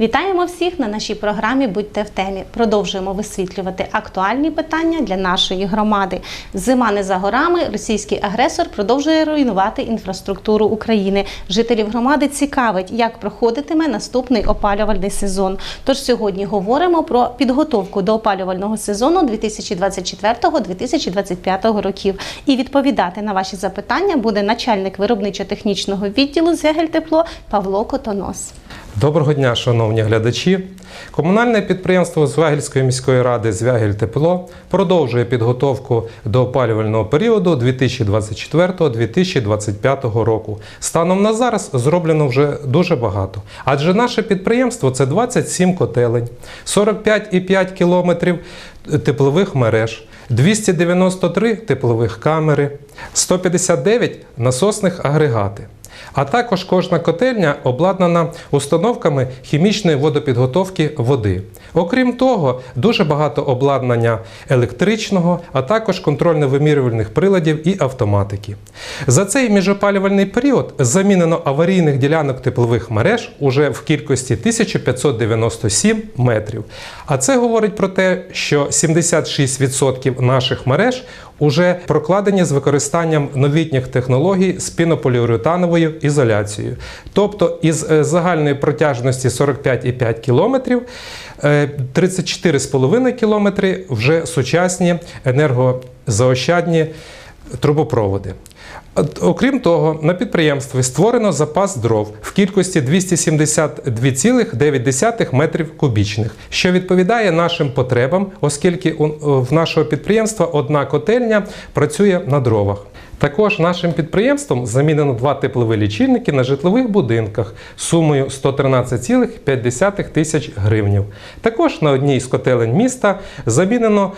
Вітаємо всіх на нашій програмі Будьте в темі. Продовжуємо висвітлювати актуальні питання для нашої громади. Зима не за горами. Російський агресор продовжує руйнувати інфраструктуру України. Жителів громади цікавить, як проходитиме наступний опалювальний сезон. Тож сьогодні говоримо про підготовку до опалювального сезону 2024-2025 років. І відповідати на ваші запитання буде начальник виробничо-технічного відділу «Зегельтепло» Павло Котонос. Доброго дня, шановні глядачі. Комунальне підприємство Звягільської міської ради Звягіль Тепло продовжує підготовку до опалювального періоду 2024-2025 року. Станом на зараз зроблено вже дуже багато. Адже наше підприємство це 27 котелень, 45,5 кілометрів теплових мереж. 293 теплових камери, 159 насосних агрегати. А також кожна котельня обладнана установками хімічної водопідготовки води. Окрім того, дуже багато обладнання електричного, а також контрольно-вимірювальних приладів і автоматики. За цей міжопалювальний період замінено аварійних ділянок теплових мереж уже в кількості 1597 метрів. А це говорить про те, що 76% наших мереж уже прокладені з використанням новітніх технологій з пінополіуретановою ізоляцією. Тобто із е, загальної протяжності 45,5 км, 34,5 км вже сучасні енергозаощадні трубопроводи. Окрім того, на підприємстві створено запас дров в кількості 272,9 метрів кубічних, що відповідає нашим потребам, оскільки в нашого підприємства одна котельня працює на дровах. Також нашим підприємством замінено два теплові лічильники на житлових будинках сумою 113,5 тисяч гривнів. Також на одній з котелень міста замінено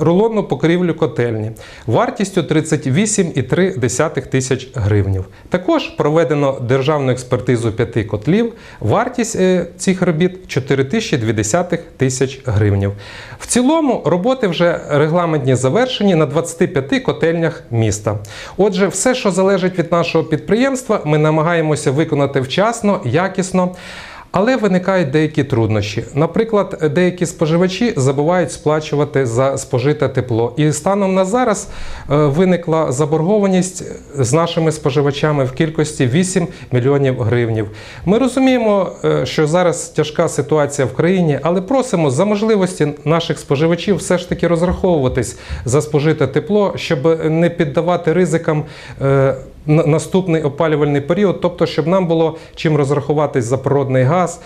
рулонну покрівлю котельні вартістю 38,3 тисяч гривнів. Також проведено державну експертизу п'яти котлів. Вартість е, цих робіт 4200 тисяч гривнів. В цілому роботи вже регламентні завершені на 25 котельнях міста. Отже, все, що залежить від нашого підприємства, ми намагаємося виконати вчасно, якісно. Але виникають деякі труднощі. Наприклад, деякі споживачі забувають сплачувати за спожите тепло. І станом на зараз е, виникла заборгованість з нашими споживачами в кількості 8 мільйонів гривнів. Ми розуміємо, е, що зараз тяжка ситуація в країні, але просимо за можливості наших споживачів все ж таки розраховуватись за спожите тепло, щоб не піддавати ризикам. На- наступний опалювальний період, тобто, щоб нам було чим розрахуватись за природний газ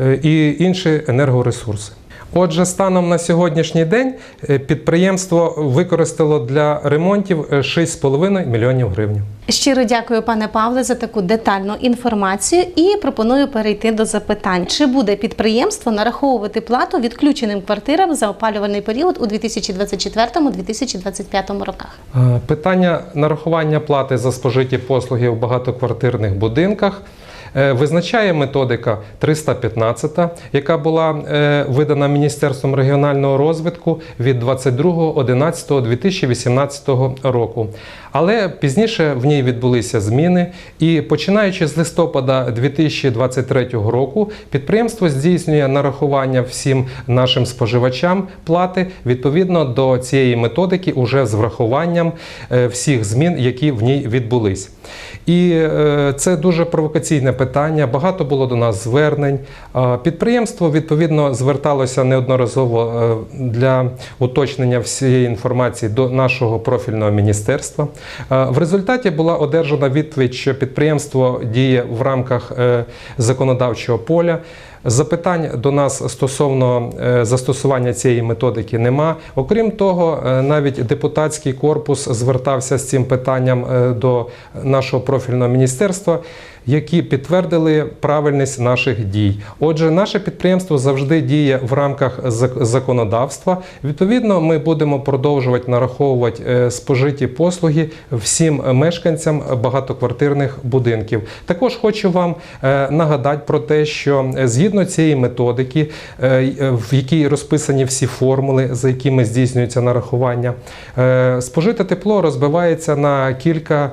е, і інші енергоресурси. Отже, станом на сьогоднішній день е, підприємство використало для ремонтів е, 6,5 мільйонів гривень. Щиро дякую, пане Павле, за таку детальну інформацію і пропоную перейти до запитань. Чи буде підприємство нараховувати плату відключеним квартирам за опалювальний період у 2024-2025 роках? Е, Питання нарахування плати за спожиті послуги в багатоквартирних будинках. Е, Визначає методика 315, яка була е, видана Міністерством регіонального розвитку від 22.11.2018 року. Але пізніше в ній відбулися зміни, і починаючи з листопада 2023 року, підприємство здійснює нарахування всім нашим споживачам плати відповідно до цієї методики, уже з врахуванням е, всіх змін, які в ній відбулись. І е, це дуже провокаційне питання. Багато було до нас звернень. Підприємство відповідно зверталося неодноразово е, для уточнення всієї інформації до нашого профільного міністерства. Е, В результаті була одержана відповідь, що підприємство діє в рамках законодавчого поля. Запитань до нас стосовно е, застосування цієї методики нема. Окрім того, е, навіть депутатський корпус звертався з цим питанням е, до нашого профільного міністерства, які підтвердили правильність наших дій. Отже, наше підприємство завжди діє в рамках законодавства. Відповідно, ми будемо продовжувати нараховувати е, спожиті послуги всім мешканцям багатоквартирних будинків. Також хочу вам е, нагадати про те, що е, згідно цієї методики, в якій розписані всі формули, за якими здійснюється нарахування, спожите тепло розбивається на кілька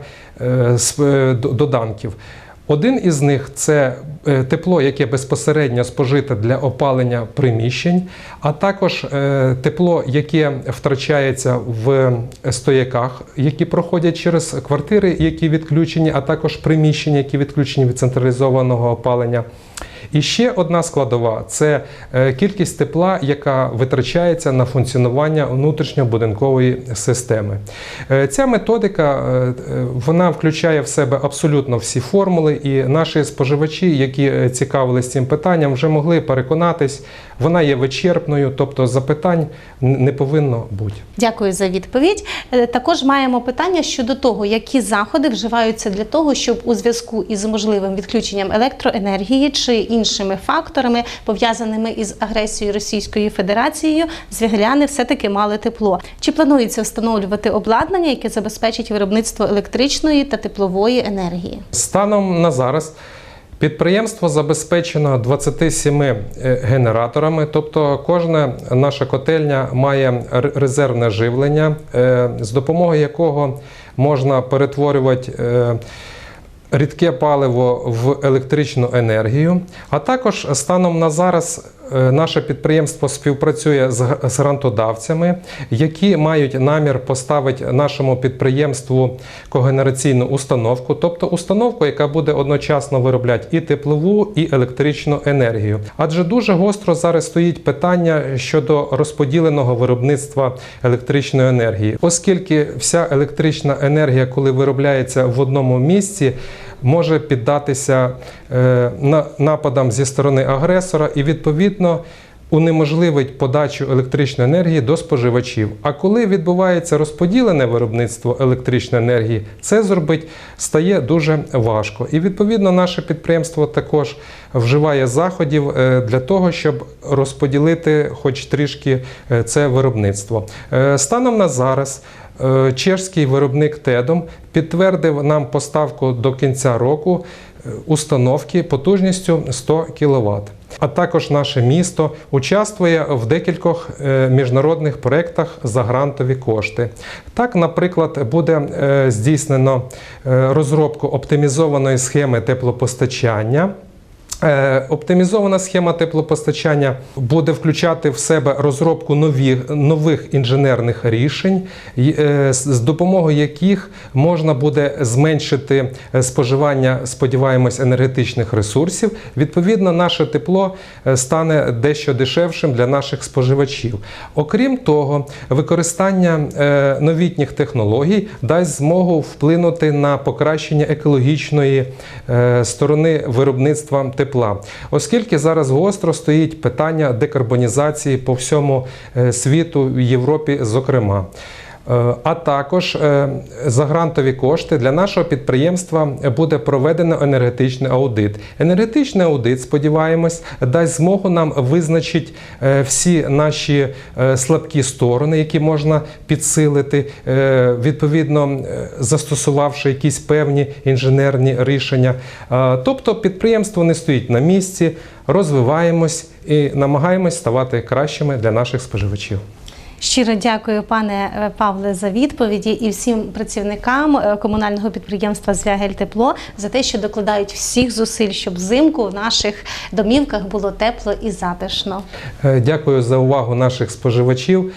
доданків. Один із них це е, тепло, яке безпосередньо спожите для опалення приміщень, а також е, тепло, яке втрачається в стояках, які проходять через квартири, які відключені, а також приміщення, які відключені від централізованого опалення. І ще одна складова це е, кількість тепла, яка витрачається на функціонування внутрішньобудинкової системи. Е, Ця методика е, вона включає в себе абсолютно всі формули, і наші споживачі, які цікавились цим питанням, вже могли переконатись, вона є вичерпною, тобто запитань не повинно бути. Дякую за відповідь. Також маємо питання щодо того, які заходи вживаються для того, щоб у зв'язку із можливим відключенням електроенергії чи іншими факторами, пов'язаними із агресією Російської Федерації, звігляни все-таки мали тепло. Чи планується встановлювати обладнання, яке забезпечить виробництво електричної та теплової енергії? Станом на зараз підприємство забезпечено 27 е, генераторами, тобто кожна наша котельня має резервне живлення, е, з допомогою якого можна перетворювати. Рідке паливо в електричну енергію, а також станом на зараз наше підприємство співпрацює з з грантодавцями, які мають намір поставити нашому підприємству когенераційну установку, тобто установку, яка буде одночасно виробляти і теплову, і електричну енергію. Адже дуже гостро зараз стоїть питання щодо розподіленого виробництва електричної енергії, оскільки вся електрична енергія, коли виробляється в одному місці, може піддатися е, на- нападам зі сторони агресора і відповідно. Унеможливить подачу електричної енергії до споживачів. А коли відбувається розподілене виробництво електричної енергії, це зробити стає дуже важко. І відповідно наше підприємство також вживає заходів е, для того, щоб розподілити хоч трішки е, це виробництво. Е, Станом на зараз Чешський виробник Тедом підтвердив нам поставку до кінця року установки потужністю 100 кВт. А також наше місто участвує в декількох е, міжнародних проєктах за грантові кошти. Так, наприклад, буде е, здійснено е, розробку оптимізованої схеми теплопостачання. Е, Оптимізована схема теплопостачання буде включати в себе розробку нові, нових інженерних рішень, е, з допомогою яких можна буде зменшити е, споживання, сподіваємось, енергетичних ресурсів. Відповідно, наше тепло стане дещо дешевшим для наших споживачів. Окрім того, використання новітніх технологій дасть змогу вплинути на покращення екологічної сторони виробництва тепла, оскільки зараз гостро стоїть питання декарбонізації по всьому е, світу, в Європі, зокрема. Е, А також е, за грантові кошти для нашого підприємства буде проведено енергетичний аудит. Енергетичний аудит, сподіваємось, дасть змогу нам визначити е, всі наші слабкі сторони, які можна підсилити, відповідно застосувавши якісь певні інженерні рішення. Тобто підприємство не стоїть на місці, розвиваємось і намагаємось ставати кращими для наших споживачів. Щиро дякую, пане е, Павле, за відповіді і всім працівникам е, комунального підприємства Звягель Тепло за те, що докладають всіх зусиль, щоб взимку в наших домівках було тепло і затишно. Е, Дякую за увагу наших споживачів,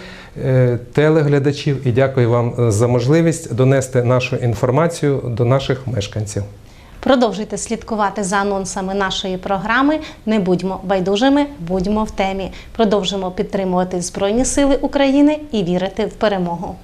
телеглядачів і дякую вам за можливість донести нашу інформацію до наших мешканців. Продовжуйте слідкувати за анонсами нашої програми. Не будьмо байдужими, будьмо в темі. Продовжимо підтримувати Збройні Сили України і вірити в перемогу.